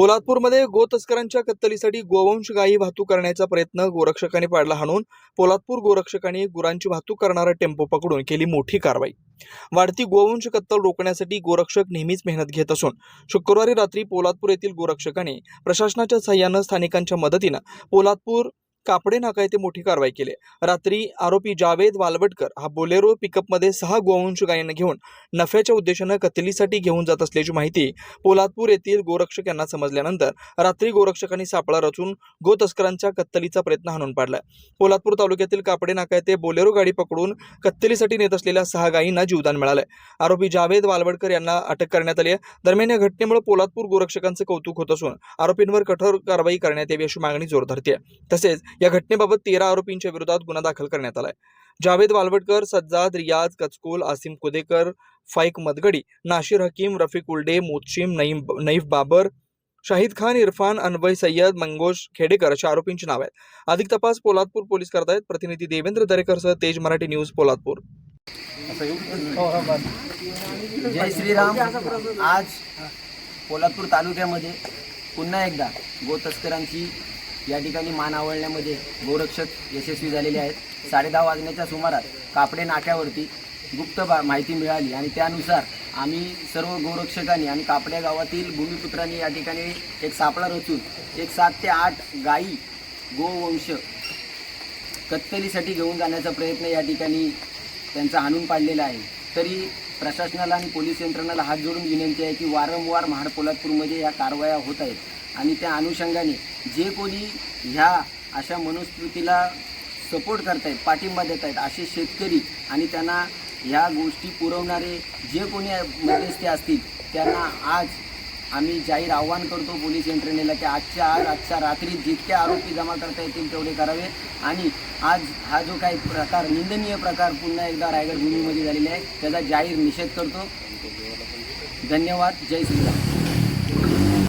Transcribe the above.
पोलादपूरमध्ये गोतस्करांच्या कत्तलीसाठी गोवंश गायी वाहतूक करण्याचा प्रयत्न गोरक्षकांनी पाडला हाणून पोलादपूर गोरक्षकांनी गुरांची वाहतूक करणारा टेम्पो पकडून केली मोठी कारवाई. वाढती गोवंश कत्तल रोखण्यासाठी गोरक्षक नेहमीच मेहनत घेत असून शुक्रवारी रात्री पोलादपूर येथील गोरक्षकांनी प्रशासनाच्या सहाय्यानं स्थानिकांच्या मदतीनं पोलादपूर कापडे नाका येथे मोठी कारवाई केली. रात्री आरोपी जावेद वालवटकर हा बोलेरो पिकअपमध्ये सहा गोवंश गायींना घेऊन नफ्याच्या उद्देशानं कत्तलीसाठी घेऊन जात असल्याची माहिती पोलादपूर येथील गोरक्षक यांना समजल्यानंतर रात्री गोरक्षकांनी सापळा रचून गो तस्करांच्या कत्तलीचा प्रयत्न हाणून पाडला. पोलादपूर तालुक्यातील कापडे नाका येथे बोलेरो गाडी पकडून कत्तलीसाठी नेत असलेल्या सहा गायींना जीवदान मिळालंय. आरोपी जावेद वालवडकर यांना अटक करण्यात आली आहे. दरम्यान या घटनेमुळे पोलादपूर गोरक्षकांचं कौतुक होत असून आरोपींवर कठोर कारवाई करण्यात यावी अशी मागणी जोर धरते तसेच या घटनेबाबत तेरा आरोपींच्या विरोधात गुन्हा दाखल करण्यात आलाय. जावेद वालवटकर सज्जाद रियाज कचकुल आसिम कुदेकर फाईक मदगडी नाशिर हकीम रफिक उल्डे मोतशिम नईम नईफ बाबर शाहिद खान इरफान अनवय सय्यद मंगोश खेडेकर अशा आरोपींची नाव आहेत. अधिक तपास पोलादपूर पोलीस करतायत. प्रतिनिधी देवेंद्र दरेकरसह तेज मराठी न्यूज पोलादपूर. जय श्रीराम. आज पोलादपूर तालुक्यामध्ये पुन्हा एकदा गोतस्करांची या ठिकाणी मान आवळण्यामध्ये गोरक्षक यशस्वी झालेले आहेत. साडेदहा वाजण्याच्या सुमारास कापडे नाक्यावरती गुप्त बा माहिती मिळाली आणि त्यानुसार आम्ही सर्व गोरक्षकांनी आणि कापड्या गावातील भूमिपुत्रांनी या ठिकाणी एक सापळा रचून एक सात ते आठ गायी गोवंश कत्तलीसाठी घेऊन जाण्याचा प्रयत्न या ठिकाणी त्यांचा आणून पाडलेला आहे. तरी प्रशासनाला आणि पोलीस यंत्रणाला हात जोडून विनंती आहे की वारंवार महाड पोलादपूरमध्ये या कारवाया होत आहेत. आणि त्या अनुषंगाने जे कोणी ह्या अशा मनुस्मृतीला सपोर्ट करतायत पाठिंबा देत आहेत असे शेतकरी आणि त्यांना ह्या गोष्टी पुरवणारे जे कोणी मध्यस्थी असतील त्यांना आज आम्ही जाहीर आव्हान करतो पोलीस यंत्रणेला की आजच्या आज आजच्या रात्री जितके आरोपी जमा करता येतील तेवढे करावे. आणि आज हा जो काही प्रकार निंदनीय प्रकार पुन्हा एकदा रायगड भूमीमध्ये झालेला आहे त्याचा जाहीर निषेध करतो. धन्यवाद. जय श्रीराम.